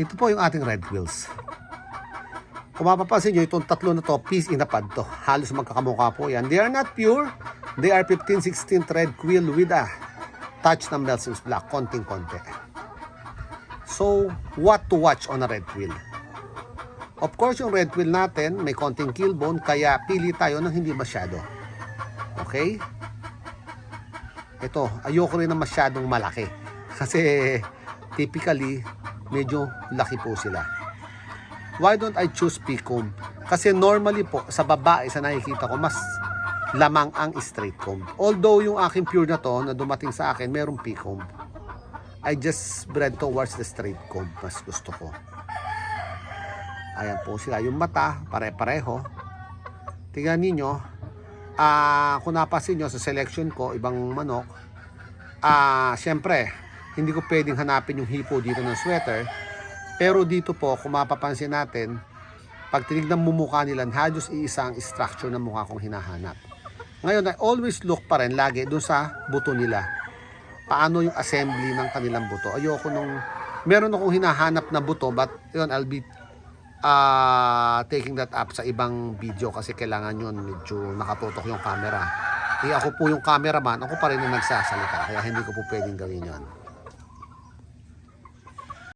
Ito po yung ating red wheels. Kung mapapansin nyo, itong tatlo na to, piece in a pad to. Halos magkakamukha po yan. They are not pure. They are 15-16 thread quill with a touch ng Melson's Black. Konting-konti. So, what to watch on a red wheel? Of course, yung red wheel natin, may konting kill bone, kaya pili tayo ng hindi masyado. Okay? Ito, ayoko rin na masyadong malaki. Kasi, typically, medyo laki po sila. Why don't I choose P-comb? Kasi normally po, sa babae, sa nakikita ko, mas lamang ang straight comb. Although yung aking pure na to, na dumating sa akin, merong P-comb. I just bred towards the straight comb. Mas gusto ko. Ayan po sila. Yung mata, pare-pareho. Tingnan ninyo. Ah, kung napasin nyo sa selection ko, ibang manok. Ah, syempre, hindi ko pwedeng hanapin yung hipo dito ng sweater. Pero dito po, kung mapapansin natin, pag tinignan mo mukha nila, halos iisa ang structure ng mukha kong hinahanap. Ngayon, I always look pa rin lagi doon sa buto nila. Paano yung assembly ng kanilang buto. Ayoko nung, meron akong hinahanap na buto, but yun, I'll be ah taking that up sa ibang video kasi kailangan yun medyo nakatutok yung camera. Eh ako po yung cameraman, ako pa rin ang nagsasalita, kaya hindi ko po pwedeng gawin yun.